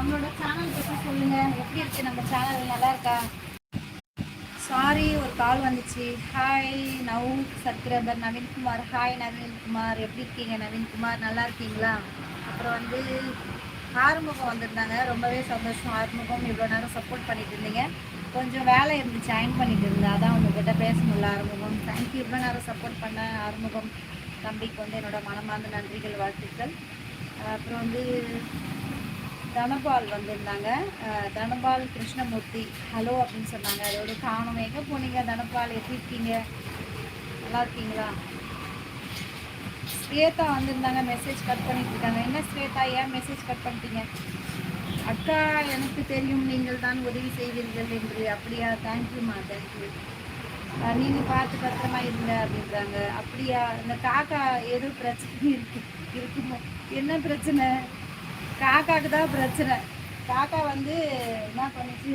நம்மளோட சேனல் பற்றி சொல்லுங்க. எப்படி இருக்கு நம்ம சேனல் நல்லா இருக்கா? சாரி ஒரு கால் வந்துச்சு. ஹாய் நவ் சத்ரபர் நவீன்குமார். ஹாய் நவீன்குமார். எப்படி இருக்கீங்க நவீன்குமார்? நல்லா இருக்கீங்களா? அப்புறம் வந்து ஆறுமுகம் வந்திருந்தாங்க. ரொம்பவே சந்தோஷம். ஆறுமுகம் இவ்வளோ நேரம் சப்போர்ட் பண்ணிட்டு இருந்தீங்க. கொஞ்சம் வேலை இருந்து ஜாயின் பண்ணிட்டு இருந்தேன். அதான் உங்ககிட்ட பேச முடியல ஆறுமுகம் தேங்க்யூ இவ்வளோ நேரம் சப்போர்ட் பண்ண ஆறுமுகம் தம்பிக்கு வந்து என்னோட மனமார்ந்த நன்றிகள் வாழ்த்துக்கள். அப்புறம் வந்து தனபால் வந்திருந்தாங்க. தனபால் கிருஷ்ணமூர்த்தி ஹலோ அப்படின்னு சொன்னாங்க. அதோட காணும் எங்கே போனீங்க? தனபால் எப்படி இருக்கீங்க? நல்லா இருக்கீங்களா? ஸ்வேதா வந்திருந்தாங்க. மெசேஜ் கட் பண்ணிட்டு இருக்காங்க. என்ன ஸ்வேதா ஏன் மெசேஜ் கட் பண்ணிட்டீங்க? அக்கா எனக்கு தெரியும் நீங்கள் தான் உதவி செய்வீர்கள் என்று. அப்படியா தேங்க்யூம்மா தேங்க்யூ நீங்கள் பார்த்து பத்திரமா இருங்க அப்படின்றாங்க. அப்படியா இந்த காக்கா ஏதோ பிரச்சனை இருக்கு இருக்குமோ? என்ன பிரச்சனை? காக்காக்கு தான் பிரச்சனை. காக்கா வந்து என்ன பண்ணுச்சு?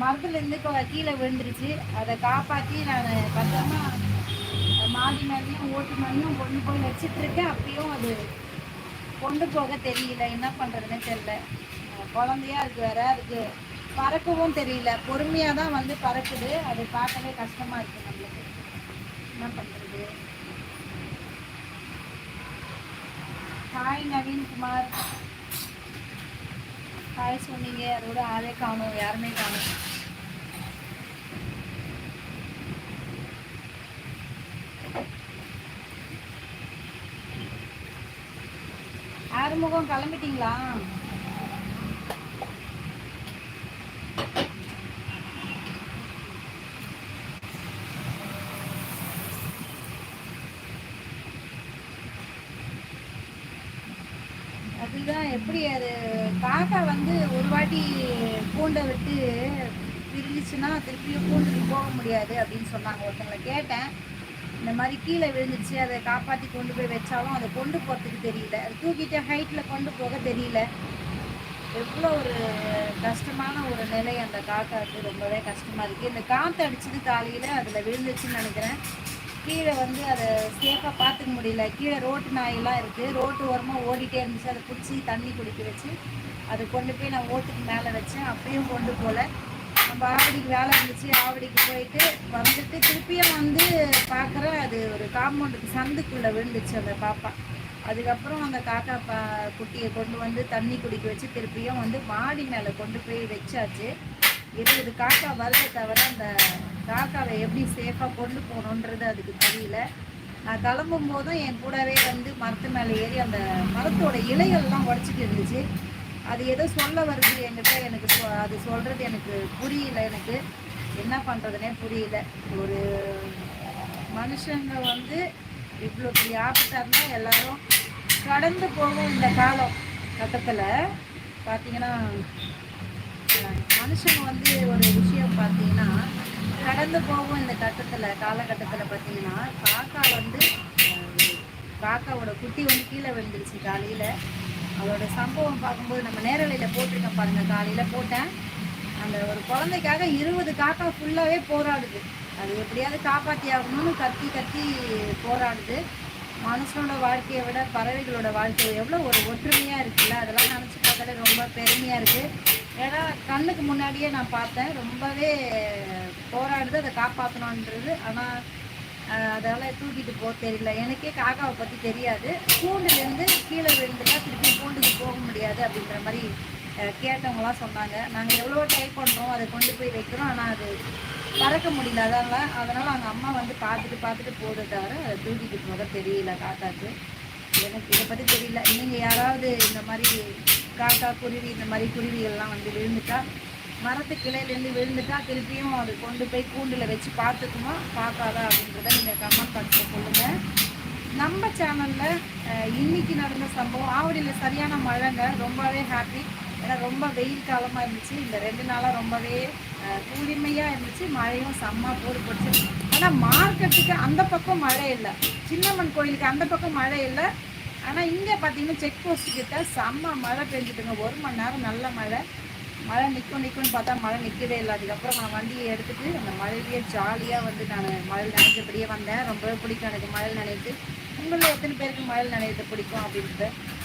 மரத்துலேருந்து கீழே விழுந்துருச்சு. அதை காப்பாற்றி நான் பத்திரமா மாடி மேலேயும் ஓட்டு மேலேயும் கொண்டு போய் வச்சிட்ருக்கேன் அப்பயும் அது கொண்டு போக தெரியல. என்ன பண்ணுறதுன்னு தெரியல. குழந்தையா இருக்குது வேற அதுக்கு பறக்கவும் தெரியல. பொறுமையாக தான் வந்து பறக்குது. அது பார்க்கவே கஷ்டமாக இருக்குது நம்மளுக்கு. என்ன பண்ணுறது ஹாய் நவீன்குமார். ஹாய் சொன்னீங்க. அதோட ஆளே காணும். யாருமே காணும். ஆறுமுகம் கிளம்பிட்டீங்களா? அதுதான் எப்படி அது காக்கா வந்து ஒரு வாட்டி பூண்டை விட்டு விரிஞ்சிச்சுன்னா திருப்பியும் பூண்டுக்கு போக முடியாது அப்படின்னு சொன்னாங்க. ஒருத்தங்களை கேட்டேன். இந்த மாதிரி கீழே விழுந்துச்சு அதை காப்பாற்றி கொண்டு போய் வச்சாலும் அதை கொண்டு போகிறதுக்கு தெரியல. அது தூக்கிட்டு ஹைட்டில் கொண்டு போக தெரியல. எவ்வளோ ஒரு கஷ்டமான ஒரு நிலை அந்த காக்காவுக்கு. ரொம்பவே கஷ்டமாக இருக்குது இந்த காற்று அடிச்சது காலையில் அதில் விழுந்துச்சுன்னு நினைக்கிறேன். கீழே வந்து அதை சேஃபாக பார்த்துக்க முடியல. கீழே ரோட்டு நாயெல்லாம் இருக்குது ரோட்டு ஓரமாக ஓடிட்டே இருந்துச்சு. அதை பிடிச்சி தண்ணி குடிக்க வச்சு அதை கொண்டு போய் நான் ஓட்டுக்கு மேலே வச்சேன். அப்பயும் கொண்டு போகல நம்ம ஆவடிக்கு வேலை இருந்துச்சு. ஆவடிக்கு போயிட்டு வந்துட்டு திருப்பியும் வந்து பார்க்குறேன் அது ஒரு காம்பவுண்டுக்கு சந்துக்குள்ளே விழுந்துச்சு அந்த பாப்பா. அதுக்கப்புறம் அந்த காக்கா பா குட்டியை கொண்டு வந்து தண்ணி குடிக்க வச்சு திருப்பியும் வந்து மாடி மேலே கொண்டு போய் வச்சாச்சு. இருபது காக்கா வருதை தவிர அந்த காக்காவை எப்படி சேஃபாக கொண்டு போகணுன்றது அதுக்கு தெரியல. நான் கிளம்பும் போதும் என் கூடவே வந்து மரத்து மேலே ஏறி அந்த மரத்தோட இலைகள்லாம் உடச்சிட்டு இருந்துச்சு. அது ஏதோ சொல்ல வருது என்கிட்ட. எனக்கு சொ- அது சொல்கிறது எனக்கு புரியல எனக்கு. என்ன பண்ணுறதுனே புரியல. ஒரு மனுஷங்க வந்து இவ்வளோ பெரிய ஆபத்தாக எல்லோரும் எல்லாரும் கடந்து போகும் இந்த காலம் கட்டத்தில். பார்த்தீங்கன்னா மனுஷங்க வந்து ஒரு விஷயம் பார்த்தீங்கன்னா கடந்து போகும் இந்த கட்டத்தில் காலகட்டத்தில் பார்த்தீங்கன்னா காக்கா வந்து காக்காவோட குட்டி வந்து கீழே விழுந்துருச்சு காலையில். அதோட சம்பவம் பார்க்கும்போது நம்ம நேரலையில் போட்டிருக்கேன் பாருங்கள் காலையில் போட்டேன். அந்த ஒரு குழந்தைக்காக இருபது காக்கா ஃபுல்லாகவே போராடுது. அது எப்படியாவது காப்பாற்றி ஆகணும்னு கத்தி கத்தி போராடுது. மனுஷனோட வாழ்க்கையை விட பறவைகளோட வாழ்க்கை எவ்வளோ ஒரு ஒற்றுமையாக இருக்குல்ல? அதெல்லாம் நினச்சி பார்த்தாலே ரொம்ப பெருமையாக இருக்குது ஏன்னா கண்ணுக்கு முன்னாடியே நான் பார்த்தேன். ரொம்பவே போராடுது அதை காப்பாற்றணுன்றது ஆனால் அதெல்லாம் தூக்கிட்டு போக தெரியல. எனக்கே காக்காவை பற்றி தெரியாது. கூண்டுலேருந்து கீழே விழுந்துட்டா திருப்பி கூண்டுக்கு போக முடியாது அப்படின்ற மாதிரி கேட்டவங்களாம் சொன்னாங்க. நாங்கள் எவ்வளோ ட்ரை பண்ணுறோம் அதை கொண்டு போய் வைக்கிறோம். ஆனால் அது பறக்க முடியல. அதனால அதனால் அவங்க அம்மா வந்து பார்த்துட்டு பார்த்துட்டு போகிறத தவிர அதை தூக்கிட்டு போக தெரியல காக்காக்கு எனக்கு இதை பற்றி தெரியல. நீங்கள் யாராவது இந்த மாதிரி காக்கா குருவி இந்த மாதிரி குருவிகள்லாம் வந்து விழுந்துட்டா மரத்து கிளையிலேருந்து விழுந்துட்டா திருப்பியும் அது கொண்டு போய் கூண்டில் வச்சு பார்த்துக்குமா பார்க்காதா அப்படின்றத நீங்கள் கமெண்ட் பண்ணி சொல்லுங்கள் நம்ம சேனலில் இன்னைக்கு நடந்த சம்பவம் ஆவடியில் சரியான மழைங்க ரொம்பவே ஹாப்பி ஏன்னா ரொம்ப வெயில் காலமாக இருந்துச்சு. இந்த ரெண்டு நாளாக ரொம்பவே அஹ், இருந்துச்சு. மழையும் செம்ம போடு போட்டுச்சு. ஆனால் மார்க்கெட்டுக்கு அந்த பக்கம் மழை இல்லை. சின்னம்மன் கோயிலுக்கு அந்த பக்கம் மழை இல்லை. ஆனால் இங்கே பார்த்தீங்கன்னா செக் போஸ்ட் கிட்ட செம்ம மழை பெஞ்சிட்டுங்க ஒரு மணி நேரம் நல்ல மழை. மழை நிற்கும் நிற்கும்னு பார்த்தா மழை நிற்கவே இல்லை. அதுக்கப்புறம் நான் வண்டியை எடுத்துகிட்டு அந்த மழையிலேயே ஜாலியாக வந்து நான் மழையில் நனைஞ்சபடியே வந்தேன். ரொம்பவே பிடிக்கும் எனக்கு மழையில் நினைத்து. உங்களில் எத்தனை பேருக்கு மழையில் நனையிறது பிடிக்கும் அப்படின்ட்டு.